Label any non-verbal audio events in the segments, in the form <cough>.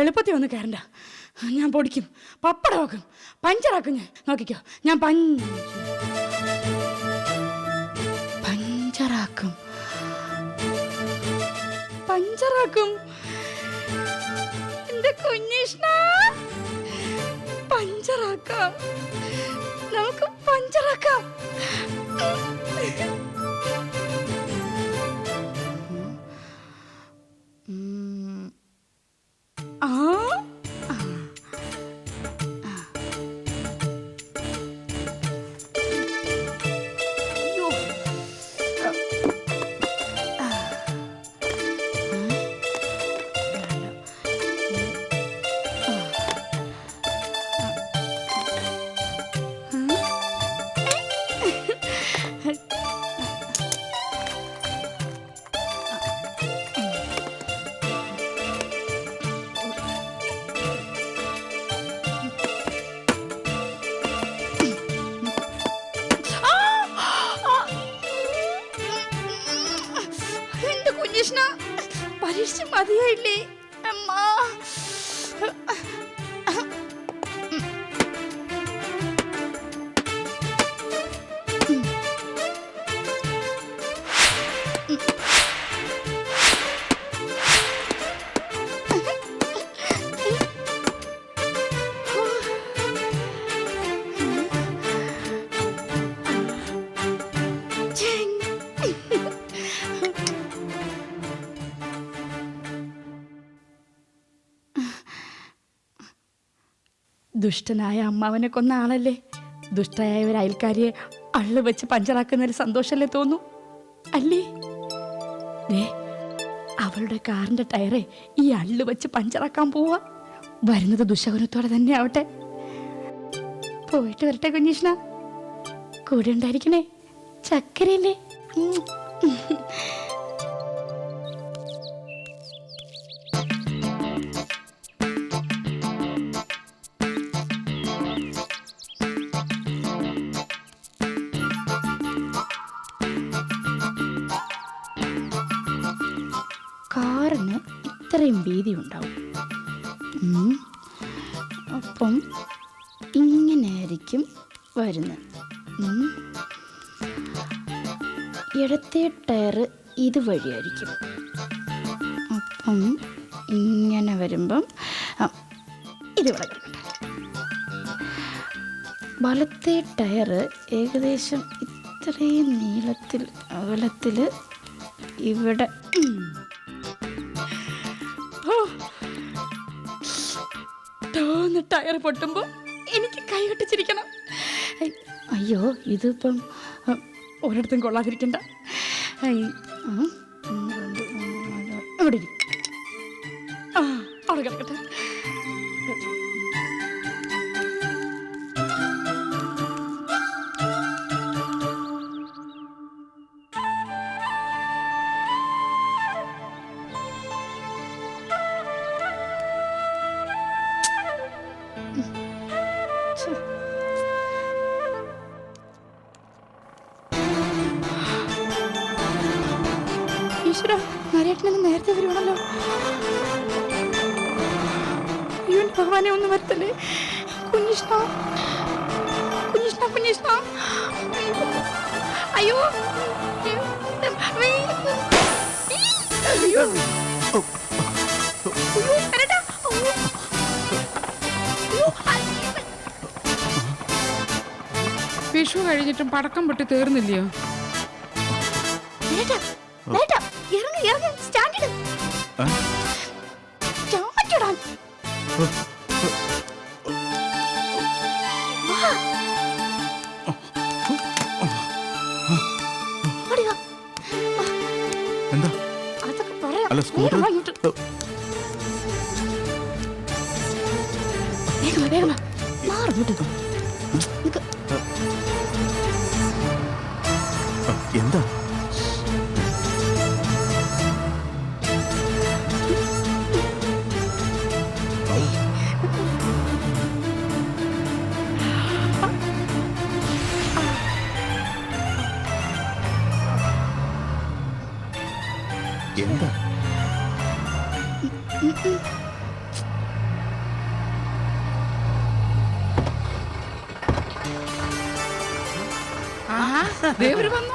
എളുപ്പത്തിൽ ഒന്ന് കയറണ്ട. ഞാൻ പൊടിക്കും. പപ്പടമാക്കും പഞ്ചറാക്കും ഞാൻ. നോക്കിക്കോ. ഞാൻ പഞ്ച പഞ്ചറാക്കും പഞ്ചറാക്കും എന്റെ കുഞ്ഞിഷ്ണ പഞ്ചറാക്കാം നമുക്ക് പഞ്ചറാക്കാം ഉം. ആ ദുഷ്ടനായ അമ്മാവനെ കൊന്ന ആളല്ലേ? ദുഷ്ടയായ ഒരു അയൽക്കാരിയെ അള്ളു വെച്ച് പഞ്ചറാക്കുന്നതിൽ സന്തോഷല്ലേ തോന്നു? അല്ലേ? ദേ അവളുടെ കാറിന്റെ ടയറെ ഈ അള്ളു വെച്ച് പഞ്ചറാക്കാൻ പോവാ. വരുന്നത് ദുശകുനത്തോടെ തന്നെ ആവട്ടെ. പോയിട്ട് വരട്ടെ കുഞ്ഞീഷ്ണ. കൂടെ ഉണ്ടായിരിക്കണേ. ചക്കരയില്ലേ? ഇടത്തെ ടയർ ഇതുവഴിയായിരിക്കും. അപ്പം ഇങ്ങനെ വരുമ്പം ഇത് വലത്തെ ടയർ ഏകദേശം ഇത്രയും നീളത്തിൽ അകലത്തിൽ ഇവിടെ. ടയർ പൊട്ടുമ്പോൾ എനിക്ക് കൈ കെട്ടിച്ചിരിക്കണം. അയ്യോ ഇതിപ്പം ഒരിടത്തും കൊള്ളാതിരിക്കണ്ട. ഇവിടെ ഇരി. നേരത്തെ വരുവാണല്ലോ അയ്യോ ഭഗവാനെ ഒന്നും വരുത്തല്ലേ കുഞ്ഞിഷ്ണ. കുഞ്ഞിഷ്ണ കുഞ്ഞിഷ്ണ. അയ്യോ. വിഷു കഴിഞ്ഞിട്ടും പടക്കം പൊട്ടി തീർന്നില്ലയോ? നേട്ടാ, ഇറങ്ങ്, ഇറങ്ങ്, സ്റ്റാൻഡ് ഇട്. ആ? സ്റ്റാൻഡ് ഇടാൻ. വാ. ഓടി വാ. എന്താ അതൊക്കെ പറയാം. അല്ല സ്കൂട്ടർ വേഗം. വേഗം വാ, എന്താ?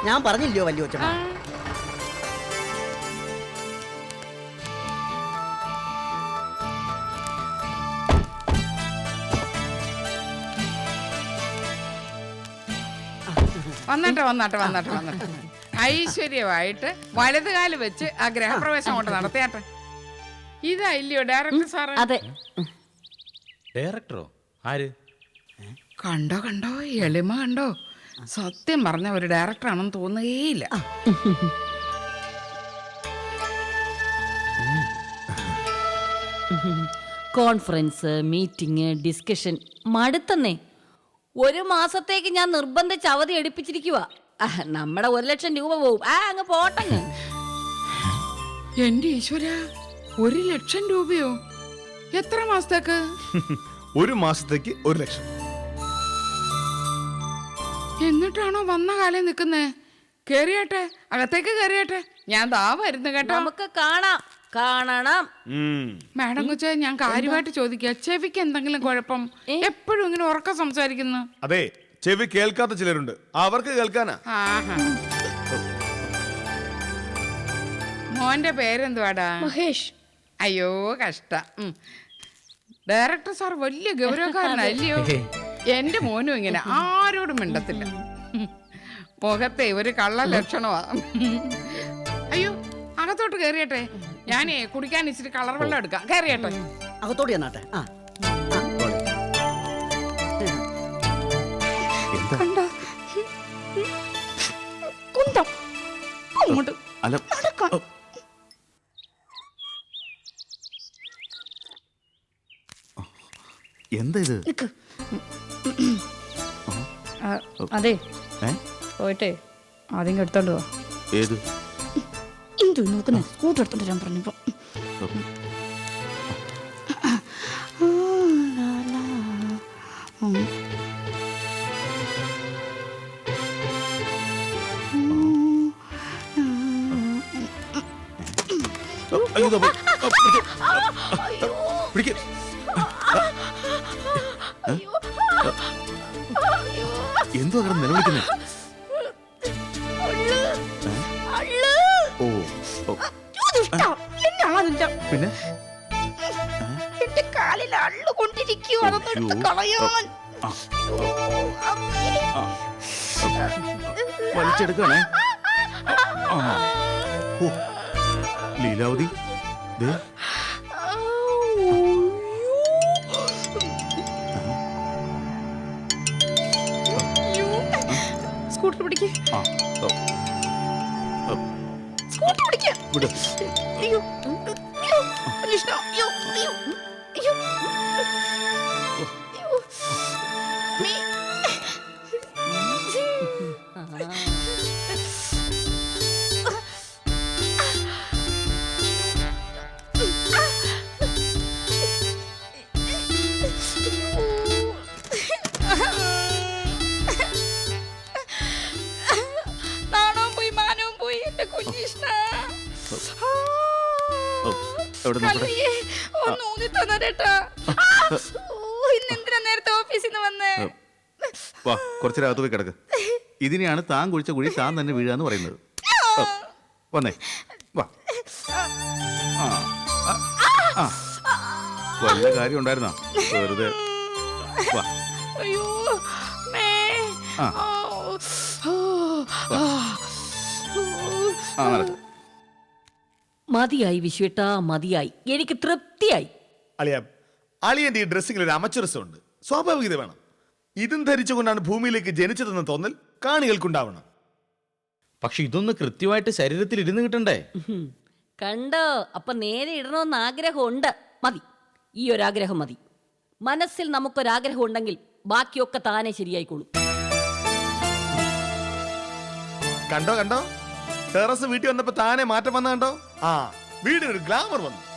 ഞാൻ പറഞ്ഞില്ലയോ വലിയ കൊച്ചമ്മ വന്നാട്ടെ വന്നാട്ടെ വന്നാട്ടെ വന്നാട്ടെ. ഐശ്വര്യമായിട്ട് വലതുകാൽ വെച്ച് ആ ഗ്രഹപ്രവേശം കൊണ്ട് നടത്തിയാട്ടെ ഇതാ ഇല്ലയോ ഡയറക്ടർ സാറ്? അതെ. ഡയറക്ടറോ? ആര്? കണ്ടോ കണ്ടോ? എളിമ കണ്ടോ? സത്യം പറഞ്ഞ ഒരു ഡയറക്ടർ ആണെന്ന് തോന്നുകയില്ല കോൺഫറൻസ് മീറ്റിംഗ് ഡിസ്കഷൻ മടുത്തന്നേ. ഒരു മാസത്തേക്ക് ഞാൻ നിർബന്ധിച്ച് അവധി എടുപ്പിച്ചിരിക്കുക നമ്മുടെ ഒരു ലക്ഷം രൂപ പോവും. ആ അങ്ങ് പോട്ടങ്ങ് എന്റെ ഈശ്വര ഒരു ലക്ഷം രൂപയോ? എത്ര മാസത്തേക്ക്? <laughs> ഒരു മാസത്തേക്ക് ഒരു ലക്ഷം. എന്നിട്ടാണോ വന്ന കാലം നിൽക്കുന്നേ? കേറിയട്ടെ അകത്തേക്ക് കേറിയട്ടെ. ഞാൻ ദാ വരുന്നു കേട്ടോ. നമുക്ക് കാണാം കാണണം. മാഡം കൊച്ചെ ഞാൻ കാര്യമായിട്ട് ചോദിക്കുക ചെവിക്ക് എന്തെങ്കിലും കുഴപ്പം? എപ്പോഴും ഇങ്ങനെ ഉറക്കം സംസാരിക്കുന്നു. അതെ ചെവി കേൾക്കാത്ത ചിലരുണ്ട്. അവർക്ക് കേൾക്കാനാ. ആഹാ. മോന്റെ പേരെന്തുവാടാ? മഹേഷ്. അയ്യോ കഷ്ട. ഉം. ഡയറക്ടർ സാർ വലിയ ഗൗരവക്കാരനല്ലയോ? എന്റെ മോനും ഇങ്ങനെ ആരോടും മിണ്ടത്തില്ല. ഉം. മുഖത്തെ ഒരു കള്ള ലക്ഷണമാ അയ്യോ അകത്തോട്ട് കയറിയട്ടെ ഞാനേ കുടിക്കാൻ ഇച്ചിരി കളർ വെള്ളം എടുക്കാം. കയറിയട്ടെ അകത്തോട്ട് ചെന്നാട്ടെ. ആ. എന്താ കണ്ട? കുന്തം അങ്ങോട്ട് അല്ല. എന്താ ഇത്? നിക്ക്. ആ, അതെ. ഏ? പോയിട്ടേ. ആദ്യം എടുത്തോണ്ട് പോ ഏത്? എന്തു നോക്കുന്നേ സ്കൂട്ടർ എടുത്തോണ്ട് ഞാൻ പറഞ്ഞപ്പോ. ദാ പോയി. ഓ, പിടിക്ക്. പിടിക്ക്. എന്തുവാ കിടന്ന് നിലവിളിക്കുന്നത് ഓ ഓ. പിന്നെ എന്റെ കാലിൽ അള്ളു കൊണ്ടിരിക്കൂ അതൊന്നും എടുത്ത് അയ്യോ. കളയാൻ ആ, വലിച്ചെടുക്കണേ ആ. ഓ, ലീലാവതി സ്കൂട്ടർ പിടിക്ക്. സ്കൂട്ടർ പിടിക്ക്. അയ്യോ അയ്യോ അയ്യോ അയ്യോ നേരത്തെ ഓഫീസിൽ നിന്ന് വന്നേ? വാ പോയി കിടക്ക്. ഇതിനെയാണ് താൻ കുഴിച്ച കുഴി താൻ തന്നെ വീഴാന്ന് പറയുന്നത്. ഓ, വന്നേ. വാ. ആ, ആ, ആ. വല്ല കാര്യം ഉണ്ടായിരുന്നോ? വെറുതെ. വാ. അയ്യോ മേ. ആ. ഓ, ഓ, ആ. ആ നടക്ക്. മതിയായി വിശ്വട്ടാ മതിയായി. എനിക്ക് തൃപ്തിയായി. അളിയ അളിയന്റെ ഈ ഡ്രസ്സിങ്ങിൽ ഒരു അമച്ചുരസമുണ്ട് സ്വാഭാവികത വേണം. ഇതും ധരിച്ചുകൊണ്ടാണ് ഭൂമിയിലേക്ക് ജനിച്ചതെന്ന് തോന്നൽ കാണികൾക്കുണ്ടാവണം. പക്ഷെ ഇതൊന്ന് കൃത്യമായിട്ട് ശരീരത്തിൽ ഇരുന്ന് കിട്ടണ്ടേ? കണ്ടോ? അപ്പൊ നേരെ ഇടണമെന്ന് ആഗ്രഹമുണ്ട്. മതി. ഈ ഒരാഗ്രഹം മതി. മനസ്സിൽ നമുക്കൊരാഗ്രഹം ഉണ്ടെങ്കിൽ ബാക്കിയൊക്കെ താനെ ശരിയായിക്കോളും. കണ്ടോ കണ്ടോ? ടെറസ് വീട്ടിൽ വന്നപ്പോ താനെ മാറ്റം വന്ന കണ്ടോ? ആ വീടിനൊരു ഗ്ലാമർ വന്നു.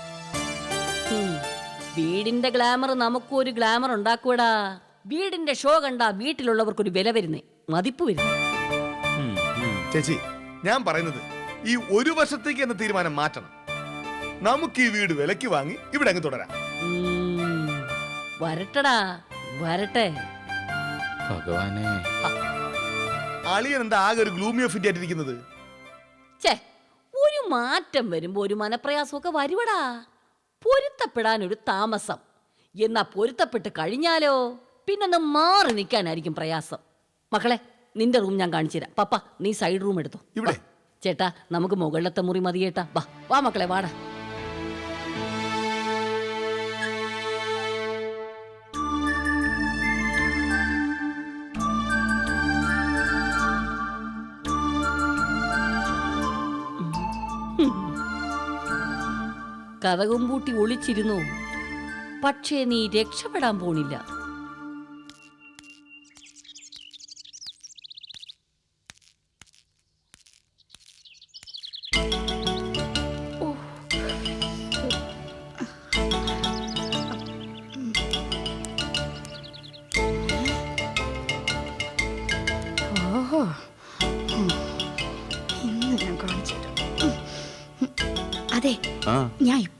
വീടിന്റെ ഗ്ലാമർ നമുക്കൊരു ഒരു ഗ്ലാമർ ഉണ്ടാക്കൂടാ. വീടിന്റെ ഷോ കണ്ടാ വീട്ടിലുള്ളവർക്കൊരു വില വരുന്നേ. മതിപ്പ് വരുന്നു. ചേച്ചി ഞാൻ പറയുന്നത് ഈ ഒരു വർഷത്തേക്ക് എന്ന തീരുമാനം മാറ്റണം. നമുക്ക് ഈ വീട് വിലക്ക് വാങ്ങി ഇവിടെ അങ്ങ് തുടരാം. വരട്ടടാ. വരട്ടെ. ഭഗവാനെ. അളിയൻ എന്താ ആകെ ഒരു ഗ്ലൂമി ഓഫ് ഇന്ത്യ ആയിട്ടിരിക്കുന്നത്? ഛേ ഒരു മാറ്റം വരുമ്പോ ഒരു മനപ്രയാസമൊക്കെ വരുവടാ. പൊരുത്തപ്പെടാൻ ഒരു താമസം. എന്നാ പൊരുത്തപ്പെട്ട് കഴിഞ്ഞാലോ? പിന്നൊന്ന് മാറി നിൽക്കാനായിരിക്കും പ്രയാസം. മക്കളെ നിന്റെ റൂം ഞാൻ കാണിച്ചു തരാം. പപ്പ നീ സൈഡ് റൂം എടുത്തോ. ഇവിടെ? ചേട്ടാ നമുക്ക് മുകളിലത്തെ മുറി മതി ചേട്ടാ വാ വാ മക്കളെ വാടാ. കഥകും പൂട്ടി ഒളിച്ചിരുന്നു. പക്ഷേ നീ രക്ഷപ്പെടാൻ പോണില്ല.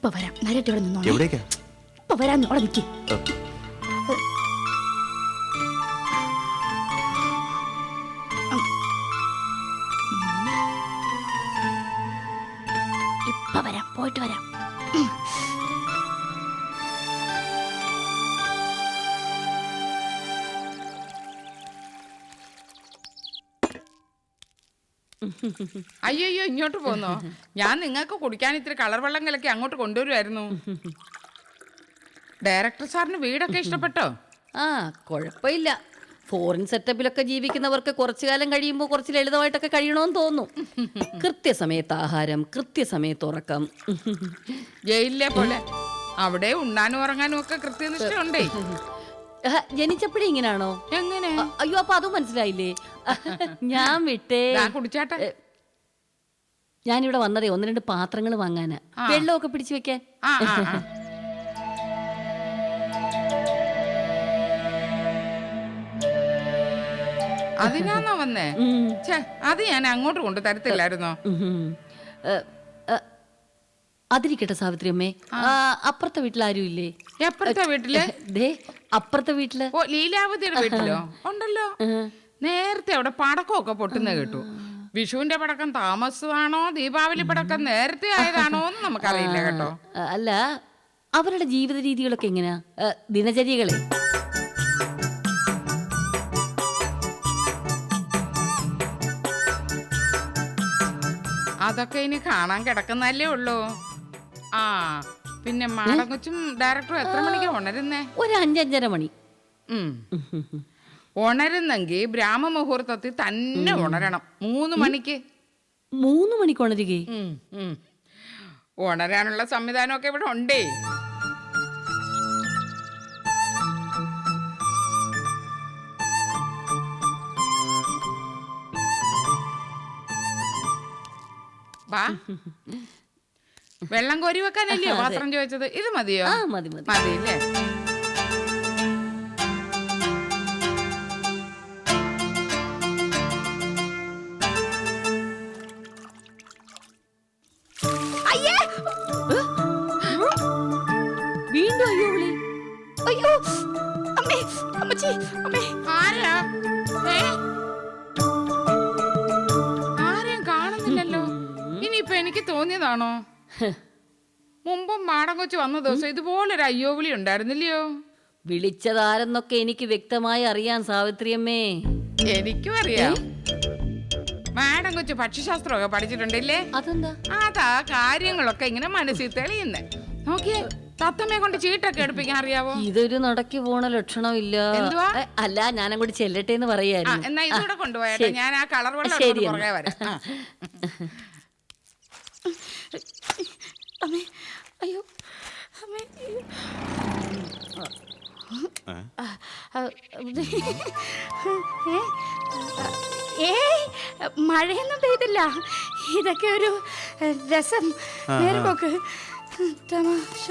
ഇപ്പൊ വരാം. നേരിട്ട് ഇവിടെ നിന്നോളാം. എവിടേക്കാ? ഇപ്പൊ വരാം. അവിടെ നിൽക്കേ അയ്യോ ഇങ്ങോട്ട് പോന്നോ? ഞാൻ നിങ്ങൾക്ക് കുടിക്കാൻ ഇത്തിരി കളർ വെള്ളം കലക്കി അങ്ങോട്ട് കൊണ്ടുവരുമായിരുന്നു ഡയറക്ടർ സാറിന് വീടൊക്കെ ഇഷ്ടപ്പെട്ടോ? ആ കുഴപ്പമില്ല. ഫോറിൻ സെറ്റപ്പിലൊക്കെ ജീവിക്കുന്നവർക്ക് കുറച്ചു കാലം കഴിയുമ്പോൾ കുറച്ച് ലളിതമായിട്ടൊക്കെ കഴിയണമെന്ന് തോന്നും കൃത്യസമയത്ത് ആഹാരം കൃത്യസമയത്ത് ഉറക്കം. ജയിലിലെ പോലെ. അവിടെ ഉണ്ണാനും ഉറങ്ങാനും ഒക്കെ കൃത്യനിഷ്ഠയുണ്ടേ. ആഹ്, ജനിച്ചപ്പോഴേ ഇങ്ങനാണോ? എങ്ങനെ? അയ്യോ അപ്പൊ അതും മനസ്സിലായില്ലേ? <laughs> ഞാൻ വിട്ടേ. കുടിച്ചാട്ടെ. ഞാനിവിടെ വന്നതേ ഒന്ന് രണ്ട് പാത്രങ്ങൾ വാങ്ങാനാ. വെള്ളമൊക്കെ പിടിച്ചു വെക്കാൻ. അതിനാന്നോ വന്നേ? അത് ഞാൻ അങ്ങോട്ട് കൊണ്ടു തരത്തില്ലായിരുന്നോ? അതിരിക്കട്ടെ സാവിത്രി അമ്മേ. അപ്പുറത്തെ വീട്ടിൽ ആരും ഇല്ലേ? അപ്പുറത്തെ വീട്ടിൽ? അപ്പുറത്തെ വീട്ടിൽ. ലീലാവതിയുടെ വീട്ടിലോ? ഉണ്ടല്ലോ. നേരത്തെ അവിടെ പടക്കമൊക്കെ പൊട്ടുന്ന കേട്ടു. വിഷുവിന്റെ പടക്കം താമസമാണോ ദീപാവലി പടക്കം നേരത്തെ ആയതാണോ എന്ന് നമുക്കറിയില്ല കേട്ടോ. അല്ല അവരുടെ ജീവിത രീതികളൊക്കെ എങ്ങനെയാ? ദിനചര്യകളെ. അതൊക്കെ ഇനി കാണാൻ കിടക്കുന്നല്ലേ ഉള്ളൂ. ആ പിന്നെ മാടങ്കൊച്ചും ഡയറക്ടറും എത്ര മണിക്കാ ഉണരുന്നേ? ഒരു അഞ്ചഞ്ചര മണി. ഉം. ഉണരുന്നെങ്കിൽ ബ്രാഹ്മമുഹൂർത്തത്തിൽ തന്നെ ഉണരണം. മൂന്ന് മണിക്ക്. മൂന്ന് മണിക്ക് ഉണരുകേ ഉം, ഉം. ഉണരാനുള്ള സംവിധാനമൊക്കെ ഇവിടെ ഉണ്ടേ. വാ. <laughs> വെള്ളം കോരി വെക്കാനല്ലേ പാത്രം ചോദിച്ചത്? ഇത് മതിയോ? ആ മതി മതി. മതി കൊച്ചു വന്ന ദിവസം ഇതുപോലൊരു അയ്യോ വിളി ഉണ്ടായിരുന്നില്ലയോ? വിളിച്ചതാരെന്നൊക്കെ എനിക്ക് വ്യക്തമായി അറിയാം സാവിത്രിയമ്മേ. എനിക്കും അറിയാം. മാഡം കൊച്ചു ഭക്ഷ്യശാസ്ത്രമൊക്കെ പഠിച്ചിട്ടുണ്ടല്ലേ? അതെന്താ? അതാ കാര്യങ്ങളൊക്കെ ഇങ്ങനെ മനസ്സിൽ തെളിയുന്നേ. നോക്കിയേ തത്തമ്മയെ കൊണ്ട് ചീട്ടൊക്കെ എടുപ്പിക്കാൻ അറിയാവോ? ഇതൊരു നടക്കി പോണ ലക്ഷണമില്ല. എന്തുവാ? അല്ല ഞാൻ അങ്ങോട്ട് ചെല്ലട്ടെ എന്ന് ആ എന്നാ ഇതൂടെ കൊണ്ടുപോയാട്ടെ. ശരി. ഞാൻ ആ കളർ വെള്ളം ശരി എടുത്തോണ്ട് എന്നാ. പുറകെ വരാം. ആ. അമ്മേ അയ്യോ അമ്മേ അയ്യോ. ആ, ആ, ഇത് ഏ? മഴയൊന്നും പെയ്തില്ല. ഇതൊക്കെ ഒരു രസം. നേരെ പോക്ക്. തമാശ.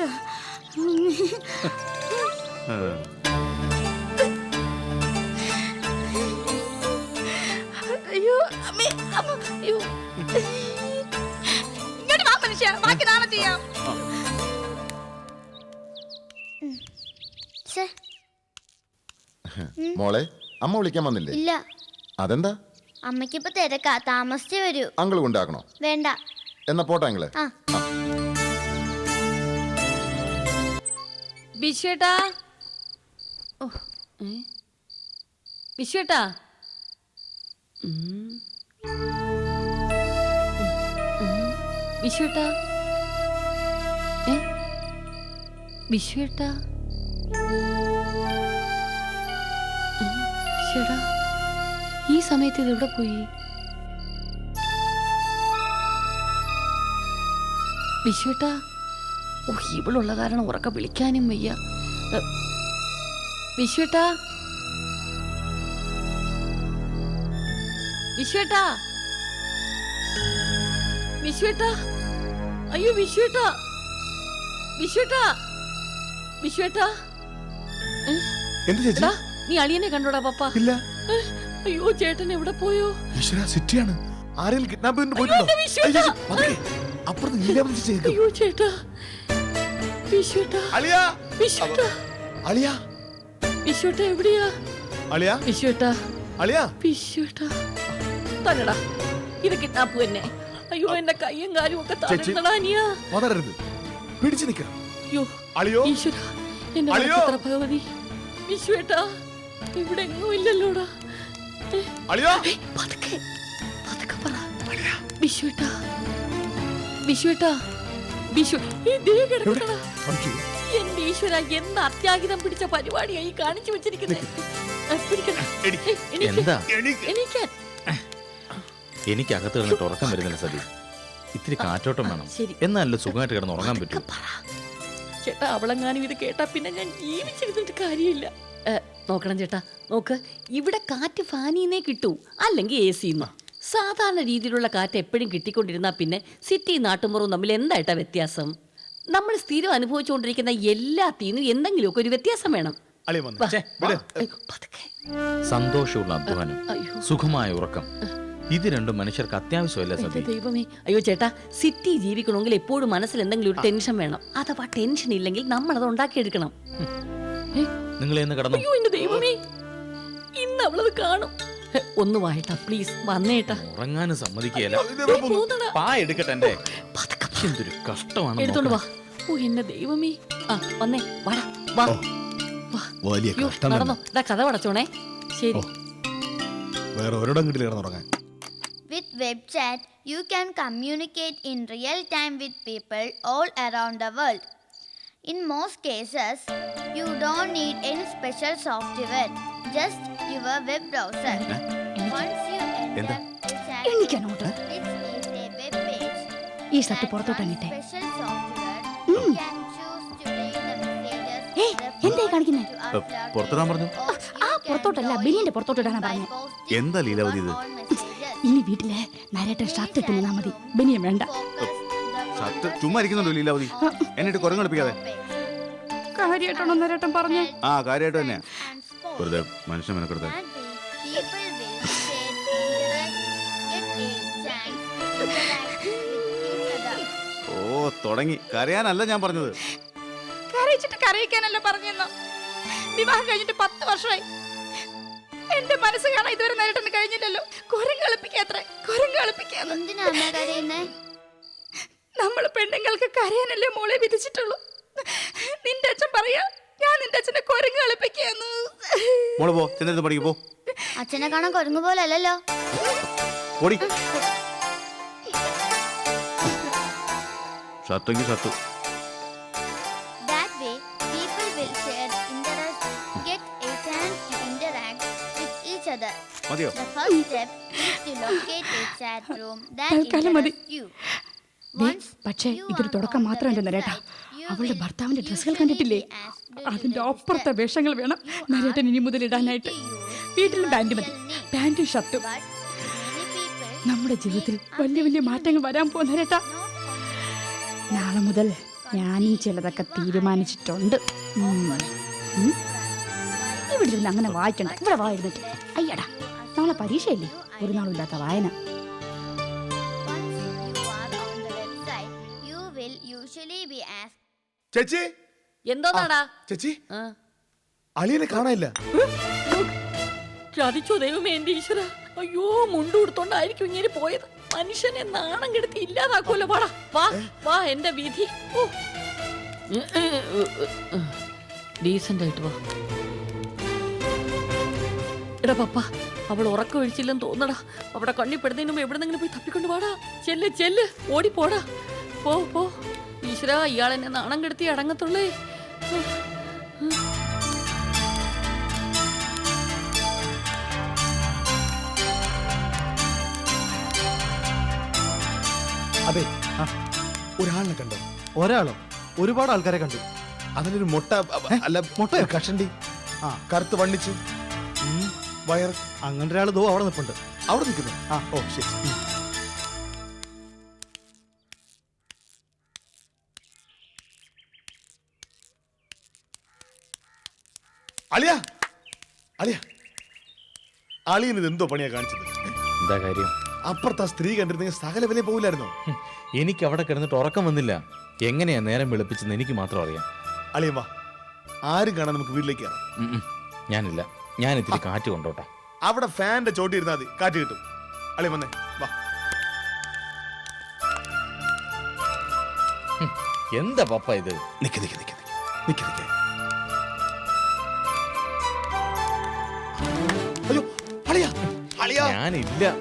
അയ്യോ അമ്മേ അമ്മ അയ്യോ. ഇങ്ങോട്ട് വാ മനുഷ്യ ബാക്കി നാളെ ചെയ്യാം. മോളെ അമ്മ വിളിക്കാൻ വന്നില്ലേ? ഇല്ല. അതെന്താ? അമ്മയ്ക്ക് ഇപ്പൊ തിരക്കാ താമസിച്ചേ വരൂ. അങ്കിൾ കൊണ്ടാക്കണോ? വേണ്ട. എന്നാ പോട്ടെ അങ്കിളെ. ആ. ബിഷേട്ടാ ഓ ഏ? ഏ? ഉം. വിശ്വേട്ടാ ഈ സമയത്ത് ഇതെവിടെ പോയി? വിഷുട്ടാ ഓ ഇവളുള്ള കാരണം ഉറക്ക വിളിക്കാനും വയ്യ. വിഷുട്ടാ വിഷുട്ടാ വിഷുട്ടാ വിശ്വേട്ടാ അയ്യോ വിഷുട്ടാ വിഷുട്ടാ വിഷുട്ടാ എന്ത് ചേച്ചി? നീ അളിയനെ കണ്ടോടാ പപ്പ. ഇല്ല. അയ്യോ ചേട്ടൻ എവിടെ പോയോ? ഈശ്വര സിറ്റിയാണ്. ആരെങ്കിലും കിഡ്നാപ്പ് ചെയ്തിട്ട് പോയിട്ടുണ്ടോ. അപ്പുറത്ത് നീലാമ്പതി ചേക്കും അയ്യോ ചേട്ടാ. വിശ്വേട്ടാ. അളിയ. വിശ്വേട്ടാ. അളിയ. വിശ്വേട്ടാ എവിടെയാ? അളിയ. വിശ്വേട്ടാ. അളിയ. വിശ്വേട്ടാ. തന്നടാ ഇത് കിഡ്നാപ്പ് തന്നെ. അയ്യോ എന്റെ കയ്യും കാലും ഒക്കെ. തടഞ്ഞടാ അനിയാ. വളരരുത് പിടിച്ചു നിൽക്കണം അയ്യോ അളിയോ. ഈശ്വര. എന്റെ ഭഗവതി? വിശ്വേട്ടാ. ഇവിടെ എങ്ങും ഇല്ലല്ലോടാ അളിയോ. പതുക്കെ പതുക്കെ പറ. വിശ്വേട്ടാ വിശ്വേട്ടാ വിശ്വ ഈ ദേ കിടക്കണടാ എന്റെ ഈശ്വര എന്ത് അത്യാഹിതം പിടിച്ച പരിപാടിയായി കാണിച്ചു വെച്ചിരിക്കുന്നത്. എനിക്ക് അകത്ത് കിടന്നിട്ട് ഉറക്കം വരുന്നില്ല സതി. ഇത്തിരി കാറ്റോട്ടം വേണം. എന്നല്ല എന്നാലല്ലോ സുഖമായിട്ട് കിടന്ന് ഉറങ്ങാൻ പറ്റും? പറ. ചേട്ടാ അവളെങ്ങാനും ഇത് കേട്ടാ പിന്നെ ഞാൻ ജീവിച്ചിരുന്നിട്ട് കാര്യമില്ല. നോക്കണം ചേട്ടാ. നോക്ക് ഇവിടെ കാറ്റ് ഫാനിന്നേ കിട്ടൂ. അല്ലെങ്കിൽ എ സിന്ന്. സാധാരണ രീതിയിലുള്ള കാറ്റ് എപ്പോഴും കിട്ടിക്കൊണ്ടിരുന്നാ പിന്നെ സിറ്റി നാട്ടുമ്പുറവും തമ്മിൽ എന്തായിട്ടാ വ്യത്യാസം? നമ്മൾ സ്ഥിരം അനുഭവിച്ചുകൊണ്ടിരിക്കുന്ന എല്ലാത്തിനും എന്തെങ്കിലുമൊക്കെ ഒരു വ്യത്യാസം വേണം. സന്തോഷമുള്ള അധ്വാനം സുഖമായ ഉറക്കം. ഇത് രണ്ടും മനുഷ്യർക്ക് അത്യാവശ്യമല്ല ദൈവമേ. അയ്യോ ചേട്ടാ സിറ്റി ജീവിക്കണമെങ്കിൽ എപ്പോഴും മനസ്സിൽ എന്തെങ്കിലും ഒരു ടെൻഷൻ വേണം. അഥവാ ടെൻഷൻ ഇല്ലെങ്കിൽ നമ്മൾ അത് ഉണ്ടാക്കിയെടുക്കണം ഏ, നിങ്ങൾ കടന്നു? അയ്യോ എന്റെ ദൈവമേ. ഇന്ന് അവളത് കാണും. ഹെ, ഒന്ന് വായിട്ടാ പ്ലീസ് വന്നേട്ടാ ഉറങ്ങാനും സമ്മതിക്കുകയല്ല. പാ എടുക്കട്ടെ എന്റെ. പതുക്കെ പോ. എന്തൊരു കഷ്ടമാണ് എടുത്തോണ്ട് വാ. ഓ എന്റെ ദൈവമേ. ആ വന്നേ വാടാ. വാ. വാ. വലിയ അയ്യോ കഷ്ടം നടന്നോ. ഇതാ കഥ പടച്ചോണേ. ശരി. വേറെ ഒരിടം കിട്ടില്ല കിടന്നുറങ്ങാൻ. With web chat, you can communicate in real time with people all around the world. In most cases, you don't need any special software, just your web browser. Once you enter എന്താ? the chat, എണീക്കാനോട്ട് it is a web page. ഈ shirt And പുറത്തോട്ട് അങ്ങിട്ടെ special software, you can choose to read the messages ഏയ്, referred എന്തായി കാണിക്കുന്നെ? to ഏ, Outlook പുറത്തിടാൻ പറഞ്ഞു or you ആ can പുറത്തോട്ടല്ല voice ബനിയന്റെ പുറത്തോട്ട് ഇടാനാ by പറഞ്ഞേ posting എന്താ ലീലാവതി ഇത്? your messages. ഇനി വീട്ടിലെ നരേട്ടൻ ഷർട്ട് ഇട്ട് നിന്നാ മതി വേണ്ട ഷർട്ട് ചുമ്മാ ഇരിക്കുന്നുണ്ടോ ലീലാവതി? എന്നിട്ട് കുരങ്ങ് കളിപ്പിക്കാതെ. കാര്യമായിട്ടാണോ നരേട്ടൻ പറഞ്ഞേ? ആ കാര്യമായിട്ട് തന്നെ വെറുതെ മനുഷ്യ മെനക്കെടുത്ത. ഓ തുടങ്ങി. കരയാനല്ല ഞാൻ പറഞ്ഞത്. കരയിച്ചിട്ട് കരയിക്കാനല്ല പറഞ്ഞെന്നോ. വിവാഹം കഴിഞ്ഞിട്ട് പത്ത് വർഷമായി. എന്റെ മനസ്സ് കാണാൻ ഇതുവരെ നേരിട്ട് കഴിഞ്ഞില്ലല്ലോ. കുരങ്ങ് കളിപ്പിക്കാത്ര കുരങ്ങ് കളിപ്പിക്കാന്ന്. എന്തിനാ കരയുന്നേ? നമ്മൾ പെണ്ണുങ്ങൾക്ക് കരയാനല്ലേ മോളെ വിധിച്ചിട്ടുള്ളൂ? നിന്റെ അച്ഛൻ പറയാ ഞാൻ നിന്റെ അച്ഛനെ കുരങ്ങ് കളിപ്പിക്കാന്ന് മോൾ പോ ചെന്നിരുന്ന് പഠിക്ക് പോ. അച്ഛനെ കാണാൻ കുരങ്ങു പോലല്ലോ ഓടി. ഷർട്ടെങ്കിൽ shirt That way, people will share interest, get a chance to interact with each other. മതിയോ? The first step is to locate a chat room that തൽക്കാലം മതി. interests you. പക്ഷേ ഇതൊരു തുടക്കം മാത്രം എന്റെ നരേട്ട അവളുടെ ഭർത്താവിന്റെ ഡ്രസ്സുകൾ കണ്ടിട്ടില്ലേ? അതിന്റെ അപ്പുറത്തെ വേഷങ്ങൾ വേണം. നരേട്ടൻ ഇനി മുതൽ ഇടാനായിട്ട്. വീട്ടിലും പാന്റ് മതി. പാന്റും ഷർട്ടും. നമ്മുടെ ജീവിതത്തിൽ വലിയ വലിയ മാറ്റങ്ങൾ വരാൻ പോകുന്ന നരേട്ട നാളെ മുതൽ ഞാനും ചിലതൊക്കെ തീരുമാനിച്ചിട്ടുണ്ട്. ഇവിടെ ഇരുന്ന് അങ്ങനെ വായിക്കണ്ട. ഇവിടെ വായിരുന്നിട്ട്. അയ്യടാ നാളെ പരീക്ഷയല്ലേ? ഒരു നാളില്ലാത്ത വായന. ചേച്ചി. എന്തോന്നാടാ? ചേച്ചി. ആ. അളിയനെ കാണാനില്ല. ചതിച്ചോ ദൈവമേ എന്റെ ഈശ്വര. അയ്യോ മുണ്ടു കൊടുത്തോണ്ടായിരിക്കും ഇങ്ങനെ പോയത്. മനുഷ്യനെ നാണം കെടുത്തി ഇല്ലാതാക്കുമല്ലോ വാടാ വാ വാ എന്റെ വിധി. ഡീസന്റ് ആയിട്ട് വാ. എടാ പപ്പ അവൾ ഉറക്കം ഒഴിച്ചില്ലെന്ന് തോന്നടാ. അവിടെ കണ്ണിപ്പെടുന്നതിന് മുമ്പ് എവിടെ പോയി തപ്പിക്കൊണ്ട് വാടാ. ചെല്ല് ചെല്ല്. ഓടിപ്പോടാ. പോടാ പോ പോ. ഈശ്വര ഇയാൾ എന്നെ നാണം കെടുത്തി അടങ്ങത്തുള്ളേ. അതെ ഒരാളിനെ കണ്ടോ. ഒരാളോ? ഒരുപാട് ആൾക്കാരെ കണ്ടു. അതിനൊരു മുട്ട അല്ല മുട്ട കഷണ്ടി. ആ. കറുത്ത് വണ്ണിച്ചു. വയർ അങ്ങനെ ഒരാൾ ദോ അവിടെ നിൽപ്പുണ്ട് അവിടെ നിൽക്കുന്നു. ആ. ഓ ശരി. അളിയ. അളിയ. അളിയൻ ഇത് എന്തോ പണിയാ കാണിച്ചത്? എന്താ കാര്യം? അപ്പുറത്ത് ആ സ്ത്രീ കണ്ടിരുന്നെങ്കിൽ സകല വില പോകില്ലായിരുന്നോ? എനിക്ക് അവിടെ കിടന്നിട്ട് ഉറക്കം വന്നില്ല. എങ്ങനെയാ നേരം വെളുപ്പിച്ചെന്ന് എനിക്ക് മാത്രം അറിയാം. അളിയൻ വാ. ആരും കാണാൻ നമുക്ക് വീട്ടിലേക്ക് കയറാം ഉം, ഉം. ഞാനില്ല. ഞാൻ ഇത്തിരി കാറ്റ് കൊണ്ടോട്ടെ. അവിടെ ഫാനിന്റെ ചോട്ടി ഇരുന്നാൽ മതി. കാറ്റ് കിട്ടും. അളിയൻ വന്നേ. വാ. എന്താ പപ്പ ഇത്? നിക്ക് നിക്ക് നിക്ക് നിക്ക്. നിക്ക് അയ്യോ ഞാനില്ല.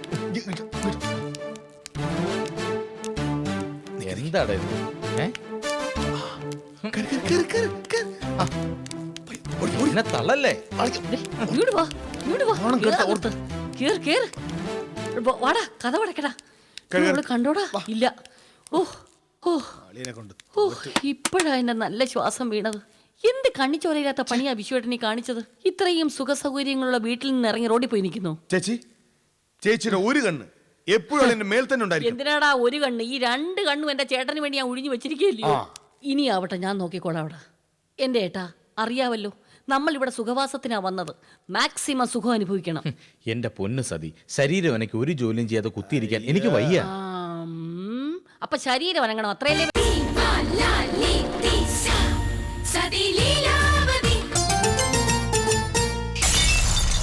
എന്താടാ ഇത്? ഏ? എന്നെ തള്ളല്ലേ? ഇങ്ങോട്ട് വാ ഇങ്ങോട്ട് വാ. നാണം കേറ് കെടുത്ത അകത്ത്. കേറ് കേറ്. വാ- വാടാ കഥ. കണ്ടോടാ? ഇല്ല. ഓ ഓ. ഓ ഇപ്പോഴാ എന്നെ നല്ല ശ്വാസം വീണത്. എന്ത് കണ്ണിച്ചോരയില്ലാത്ത പണിയാ വിശ്വേട്ടനെ കാണിച്ചത്? ഇത്രയും സുഖ സൗകര്യങ്ങളുള്ള വീട്ടിൽ നിന്ന് ഇറങ്ങി റോഡിൽ പോയി നിൽക്കുന്നു. ചേച്ചി ചേച്ചിയുടെ ഒരു കണ്ണ് എപ്പോഴും എന്റെ മേൽ തന്നെ ഉണ്ടായിരിക്കും. എന്തിനാടാ ഒരു കണ്ണ്? ഈ രണ്ട് കണ്ണും എന്റെ ചേട്ടന് വേണ്ടി ഞാൻ ഒഴിഞ്ഞു വെച്ചിരിക്കുകയല്ലയോ? ആ. ഇനി ആവട്ടെ ഞാൻ നോക്കിക്കോളാം അവിടെ. എന്റെ ഏട്ടാ അറിയാവല്ലോ നമ്മൾ ഇവിടെ സുഖവാസത്തിനാ വന്നത്. മാക്സിമം സുഖം അനുഭവിക്കണം. എന്റെ പൊന്ന് സതി ശരീരം എനിക്ക് ഒരു ജോലിയും ചെയ്യാതെ കുത്തിയിരിക്കാൻ എനിക്ക് വയ്യ. ആം, അപ്പൊ ശരീരം അനങ്ങണം അത്രയല്ലേ